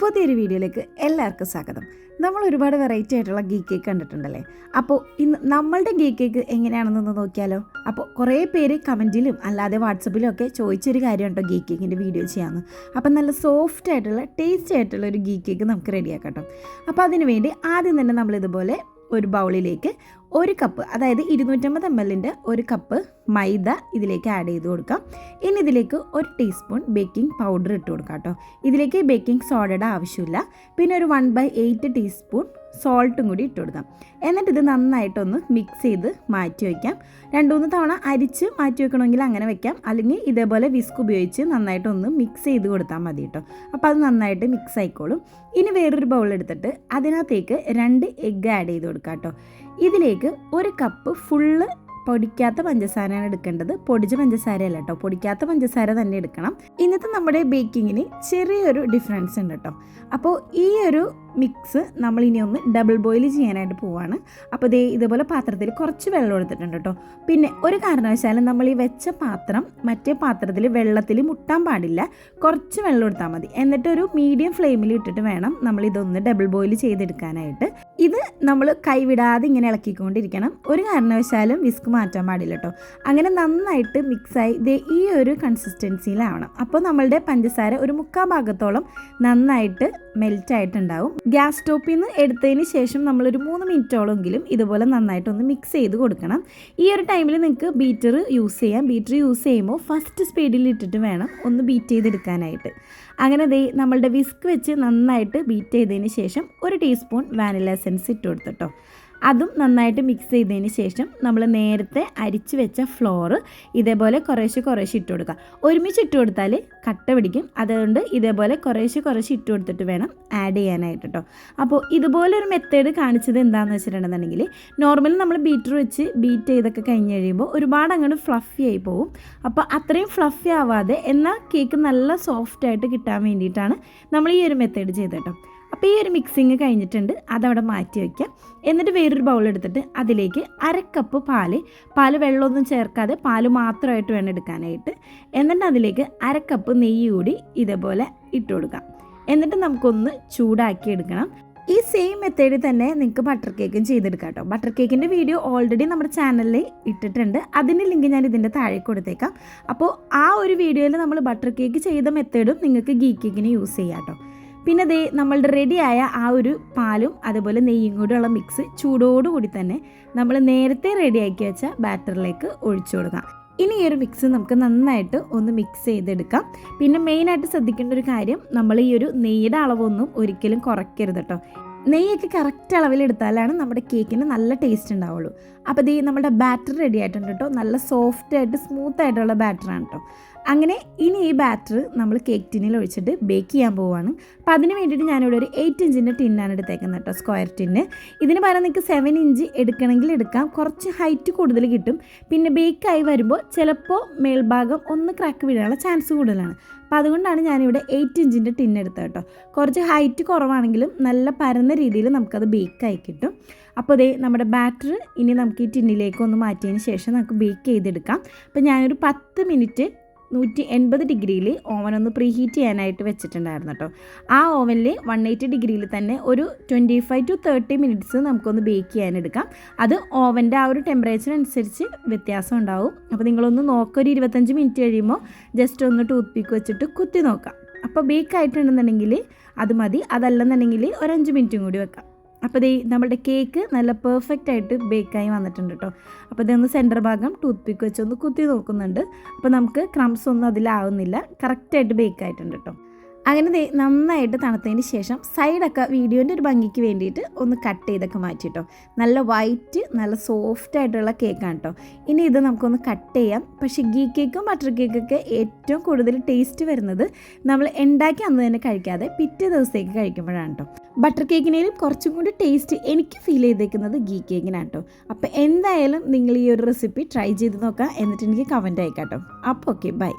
പുതിയൊരു വീഡിയോയിലേക്ക് എല്ലാവർക്കും സ്വാഗതം. നമ്മൾ ഒരുപാട് വെറൈറ്റി ആയിട്ടുള്ള ഗീ കേക്ക് കണ്ടിട്ടുണ്ടല്ലേ? അപ്പോൾ ഇന്ന് നമ്മളുടെ ഗീ കേക്ക് എങ്ങനെയാണെന്നൊന്ന് നോക്കിയാലോ? അപ്പോൾ കുറേ പേര് കമന്റിലും അല്ലാതെ വാട്സപ്പിലും ഒക്കെ ചോദിച്ചൊരു കാര്യം കേട്ടോ ഗീ കേക്കിന്റെ വീഡിയോ ചെയ്യാമെന്ന് അപ്പം നല്ല സോഫ്റ്റ് ആയിട്ടുള്ള ടേസ്റ്റി ആയിട്ടുള്ള ഒരു ഗീ കേക്ക് നമുക്ക് റെഡിയാക്കാം അപ്പോൾ അതിനുവേണ്ടി ആദ്യം തന്നെ നമ്മളിതുപോലെ ഒരു ബൗളിലേക്ക് ഒരു കപ്പ് അതായത് ഇരുന്നൂറ്റമ്പത് എം എല്ലിന്റെ ഒരു കപ്പ് മൈദ ഇതിലേക്ക് ആഡ് ചെയ്ത് കൊടുക്കാം. ഇനി ഇതിലേക്ക് ഒരു ടീസ്പൂൺ ബേക്കിംഗ് പൗഡർ ഇട്ട് കൊടുക്കാം കേട്ടോ. ഇതിലേക്ക് ബേക്കിംഗ് സോഡയുടെ ആവശ്യമില്ല. പിന്നെ ഒരു വൺ ബൈ എയ്റ്റ് ടീസ്പൂൺ സോൾട്ടും കൂടി ഇട്ട് കൊടുക്കാം. എന്നിട്ട് ഇത് നന്നായിട്ടൊന്ന് മിക്സ് ചെയ്ത് മാറ്റി വയ്ക്കാം രണ്ട് മൂന്ന് തവണ അരിച്ച് മാറ്റി വെക്കണമെങ്കിൽ അങ്ങനെ വെക്കാം. അല്ലെങ്കിൽ ഇതേപോലെ വിസ്ക് ഉപയോഗിച്ച് നന്നായിട്ടൊന്ന് മിക്സ് ചെയ്ത് കൊടുത്താൽ മതി കേട്ടോ. അപ്പോൾ അത് നന്നായിട്ട് മിക്സ് ആയിക്കോളും. ഇനി വേറൊരു ബൗൾ എടുത്തിട്ട് അതിനകത്തേക്ക് രണ്ട് എഗ്ഗ് ആഡ് ചെയ്ത് കൊടുക്കാം കേട്ടോ. ഇതിലേക്ക് ഒരു കപ്പ് ഫുള്ള് പൊടിക്കാത്ത പഞ്ചസാരയാണ് എടുക്കേണ്ടത്. പൊടിച്ച പഞ്ചസാര അല്ല കേട്ടോ. പൊടിക്കാത്ത പഞ്ചസാര തന്നെ എടുക്കണം. ഇന്നത്തെ നമ്മുടെ ബേക്കിങ്ങിന് ചെറിയൊരു ഡിഫറൻസ് ഉണ്ട് കേട്ടോ. അപ്പോൾ ഈ ഒരു മിക്സ് നമ്മൾ ഇനി ഒന്ന് ഡബിൾ ബോയിൽ ചെയ്യാനായിട്ട് പോവാണ്. അപ്പോൾ ദേ ഇതുപോലെ പാത്രത്തിൽ കുറച്ച് വെള്ളം എടുത്തിട്ടുണ്ട് കേട്ടോ. പിന്നെ ഒരു കാരണവശാലും നമ്മൾ ഈ വെച്ച പാത്രം മറ്റേ പാത്രത്തിൽ വെള്ളത്തിൽ മുട്ടാൻ പാടില്ല. കുറച്ച് വെള്ളം എടുത്താൽ മതി. എന്നിട്ട് ഒരു മീഡിയം ഫ്ലെയിമിൽ ഇട്ടിട്ട് വേണം നമ്മൾ ഇതൊന്ന് ഡബിൾ ബോയിൽ ചെയ്തെടുക്കാനായിട്ട്. ഇത് നമ്മൾ കൈവിടാതെ ഇങ്ങനെ ഇളക്കിക്കൊണ്ടിരിക്കണം. ഒരു കാരണവശാലും വിസ്ക് മാറ്റാൻ പാടില്ല കേട്ടോ. അങ്ങനെ നന്നായിട്ട് മിക്സായി ദേ ഈ ഒരു കൺസിസ്റ്റൻസിയിലാവണം അപ്പോൾ നമ്മളുടെ പഞ്ചസാര ഒരു മുക്കാൽ ഭാഗത്തോളം നന്നായിട്ട് മെൽറ്റ് ആയിട്ടുണ്ടാവും. ഗ്യാസ് സ്റ്റോപ്പിൽ നിന്ന് എടുത്തതിന് ശേഷം നമ്മളൊരു മൂന്ന് മിനിറ്റോളെങ്കിലും ഇതുപോലെ നന്നായിട്ടൊന്ന് മിക്സ് ചെയ്ത് കൊടുക്കണം. ഈ ഒരു ടൈമിൽ നിങ്ങൾക്ക് ബീറ്റർ യൂസ് ചെയ്യാം. ബീറ്റർ യൂസ് ചെയ്യുമ്പോൾ ഫസ്റ്റ് സ്പീഡിൽ ഇട്ടിട്ട് വേണം ഒന്ന് ബീറ്റ് ചെയ്തെടുക്കാനായിട്ട്. അങ്ങനെ ദേ നമ്മളുടെ വിസ്ക് വെച്ച് നന്നായിട്ട് ബീറ്റ് ചെയ്തതിന് ശേഷം ഒരു ടീസ്പൂൺ വാനില എസെൻസ് ഇട്ട് കൊടുത്തിട്ടോ അതും നന്നായിട്ട് മിക്സ് ചെയ്തതിന് ശേഷം നമ്മൾ നേരത്തെ അരിച്ചു വെച്ച ഫ്ലോറ് ഇതേപോലെ കുറേശ്ശെ കുറേശ്ശെ ഇട്ട് കൊടുക്കുക. ഒരുമിച്ച് ഇട്ട് കൊടുത്താൽ കട്ട പിടിക്കും. അതുകൊണ്ട് ഇതേപോലെ കുറേശ്ശെ കുറേശ്ശെ ഇട്ട് കൊടുത്തിട്ട് വേണം ആഡ് ചെയ്യാനായിട്ട് കേട്ടോ അപ്പോൾ ഇതുപോലെ ഒരു മെത്തേഡ് കാണിച്ചത് എന്താണെന്ന് വെച്ചിട്ടുണ്ടെന്നുണ്ടെങ്കിൽ നോർമലി നമ്മൾ ബീറ്റർ വെച്ച് ബീറ്റ് ചെയ്തൊക്കെ കഴിഞ്ഞ് കഴിയുമ്പോൾ ഒരുപാട് അങ്ങോട്ട് ഫ്ലഫി ആയി പോകും അപ്പോൾ അത്രയും ഫ്ലഫി ആവാതെ എന്നാൽ കേക്ക് നല്ല സോഫ്റ്റായിട്ട് കിട്ടാൻ വേണ്ടിയിട്ടാണ് നമ്മൾ ഈ ഒരു മെത്തേഡ് ചെയ്തത് കേട്ടോ അപ്പോൾ ഈ ഒരു മിക്സിങ് കഴിഞ്ഞിട്ടുണ്ട്. അതവിടെ മാറ്റി വയ്ക്കാം എന്നിട്ട് വേറൊരു ബൗൾ എടുത്തിട്ട് അതിലേക്ക് അരക്കപ്പ് പാൽ. പാൽ വെള്ളമൊന്നും ചേർക്കാതെ പാൽ മാത്രമായിട്ട് വേണം എടുക്കാനായിട്ട്. എന്നിട്ട് അതിലേക്ക് അരക്കപ്പ് നെയ്യ് കൂടി ഇതേപോലെ ഇട്ട് കൊടുക്കാം. എന്നിട്ട് നമുക്കൊന്ന് ചൂടാക്കി എടുക്കണം. ഈ സെയിം മെത്തേഡിൽ തന്നെ നിങ്ങൾക്ക് ബട്ടർ കേക്കും ചെയ്തെടുക്കാം കേട്ടോ ബട്ടർ കേക്കിന്റെ വീഡിയോ ഓൾറെഡി നമ്മുടെ ചാനലിൽ ഇട്ടിട്ടുണ്ട്. അതിന്റെ ലിങ്ക് ഞാൻ ഇതിന്റെ താഴെ കൊടുത്തേക്കാം. അപ്പോൾ ആ ഒരു വീഡിയോയിൽ നമ്മൾ ബട്ടർ കേക്ക് ചെയ്ത മെത്തേഡും നിങ്ങൾക്ക് ഗീ കേക്കിന് യൂസ് ചെയ്യാം കേട്ടോ പിന്നെ ദേ നമ്മളുടെ റെഡിയായ ആ ഒരു പാലും അതുപോലെ നെയ്യും കൂടെയുള്ള മിക്സ് ചൂടോടുകൂടി തന്നെ നമ്മൾ നേരത്തെ റെഡിയാക്കി വെച്ച ബാറ്ററിലേക്ക് ഒഴിച്ചു കൊടുക്കാം. ഇനി ഈ ഒരു മിക്സ് നമുക്ക് നന്നായിട്ട് ഒന്ന് മിക്സ് ചെയ്തെടുക്കാം. പിന്നെ മെയിനായിട്ട് ശ്രദ്ധിക്കേണ്ട ഒരു കാര്യം നമ്മൾ ഈ ഒരു നെയ്യുടെ അളവൊന്നും ഒരിക്കലും കുറയ്ക്കരുത് കേട്ടോ നെയ്യൊക്കെ കറക്റ്റ് അളവിലെടുത്താലാണ് നമ്മുടെ കേക്കിന് നല്ല ടേസ്റ്റ് ഉണ്ടാവുള്ളൂ. അപ്പോൾ ഇത് നമ്മുടെ ബാറ്റർ റെഡി ആയിട്ടുണ്ട് കേട്ടോ നല്ല സോഫ്റ്റ് ആയിട്ട് സ്മൂത്ത് ആയിട്ടുള്ള ബാറ്ററാണ് കേട്ടോ അങ്ങനെ ഇനി ഈ ബാറ്റർ നമ്മൾ കേക്ക് ടിന്നിൽ ഒഴിച്ചിട്ട് ബേക്ക് ചെയ്യാൻ പോവുകയാണ് അപ്പോൾ അതിന് വേണ്ടിയിട്ട് ഞാനിവിടെ ഒരു എയ്റ്റ് ഇഞ്ചിന്റെ ടിന്നാണ് എടുത്തേക്കുന്നത് കേട്ടോ സ്ക്വയർ ടിന്ന് ഇതിന് പകരം നിങ്ങൾക്ക് സെവൻ ഇഞ്ച് എടുക്കണമെങ്കിൽ എടുക്കാം. കുറച്ച് ഹൈറ്റ് കൂടുതൽ കിട്ടും. പിന്നെ ബേക്കായി വരുമ്പോൾ ചിലപ്പോൾ മേൽഭാഗം ഒന്ന് ക്രാക്ക് വീഴാനുള്ള ചാൻസ് കൂടുതലാണ്. അപ്പോൾ അതുകൊണ്ടാണ് ഞാനിവിടെ എയ്റ്റ് ഇഞ്ചിന്റെ ടിൻ എടുത്തത് കേട്ടോ. കുറച്ച് ഹൈറ്റ് കുറവാണെങ്കിലും നല്ല പരന്ന രീതിയിൽ നമുക്കത് ബേക്കായി കിട്ടും. അപ്പോൾ അതേ നമ്മുടെ ബാറ്റർ ഇനി നമുക്ക് ഈ ടിന്നിലേക്ക് ഒന്ന് മാറ്റിയതിന് ശേഷം നമുക്ക് ബേക്ക് ചെയ്തെടുക്കാം. അപ്പോൾ ഞാനൊരു പത്ത് മിനിറ്റ് നൂറ്റി എൺപത് ഡിഗ്രിയിൽ ഓവൻ ഒന്ന് പ്രീ ഹീറ്റ് ചെയ്യാനായിട്ട് വെച്ചിട്ടുണ്ടായിരുന്നു കേട്ടോ ആ ഓവനിൽ വൺ എയ്റ്റി ഡിഗ്രിയിൽ തന്നെ ഒരു twenty five to thirty minutes നമുക്കൊന്ന് ബേക്ക് ചെയ്യാനെടുക്കാം. അത് ഓവന്റെ ആ ഒരു ടെമ്പറേച്ചർ അനുസരിച്ച് വ്യത്യാസം ഉണ്ടാവും. അപ്പോൾ നിങ്ങളൊന്ന് നോക്കുക ഒരു ഇരുപത്തഞ്ച് മിനിറ്റ് കഴിയുമ്പോൾ ജസ്റ്റ് ഒന്ന് ടൂത്ത് പീക്ക് വെച്ചിട്ട് കുത്തി നോക്കാം. അപ്പോൾ ബേക്ക് ആയിട്ടുണ്ടെന്നുണ്ടെങ്കിൽ അത് മതി. അതല്ലെന്നുണ്ടെങ്കിൽ ഒരു അഞ്ച് മിനിറ്റും കൂടി വെക്കാം. അപ്പോൾ ദേ നമ്മുടെ കേക്ക് നല്ല പെർഫെക്റ്റ് ആയിട്ട് ബേക്കായി വന്നിട്ടുണ്ട് കേട്ടോ അപ്പോൾ ഇതൊന്ന് സെന്റർ ഭാഗം ടൂത്ത് പിക്ക് വെച്ച് ഒന്ന് കുത്തി നോക്കുന്നുണ്ട്. അപ്പോൾ നമുക്ക് ക്രംസ് ഒന്നും അതിലാവുന്നില്ല. കറക്റ്റായിട്ട് ബേക്കായിട്ടുണ്ട് കേട്ടോ അങ്ങനെ നന്നായിട്ട് തണുത്തതിന് ശേഷം സൈഡൊക്കെ വീഡിയോന്റെ ഒരു ഭംഗിക്ക് വേണ്ടിയിട്ട് ഒന്ന് കട്ട് ചെയ്തൊക്കെ മാറ്റിട്ടോ നല്ല വൈറ്റ് നല്ല സോഫ്റ്റ് ആയിട്ടുള്ള കേക്കാണ് കേട്ടോ ഇനി ഇത് നമുക്കൊന്ന് കട്ട് ചെയ്യാം. പക്ഷേ ഗീ കേക്കും ബട്ടർ കേക്കൊക്കെ ഏറ്റവും കൂടുതൽ ടേസ്റ്റ് വരുന്നത് നമ്മൾ ഉണ്ടാക്കി അന്ന് തന്നെ കഴിക്കാതെ പിറ്റേ ദിവസത്തേക്ക് കഴിക്കുമ്പോഴാണ് കേട്ടോ ബട്ടർ കേക്കിനേലും കുറച്ചും കൂടി ടേസ്റ്റ് എനിക്ക് ഫീൽ ചെയ്തേക്കുന്നത് ഗീ കേക്കിനാണ് കേട്ടോ അപ്പോൾ എന്തായാലും നിങ്ങൾ ഈ ഒരു റെസിപ്പി ട്രൈ ചെയ്ത് നോക്കാം എന്നിട്ട് എനിക്ക് കമന്റ് അയക്കാം കേട്ടോ അപ്പോൾ ഓക്കെ ബൈ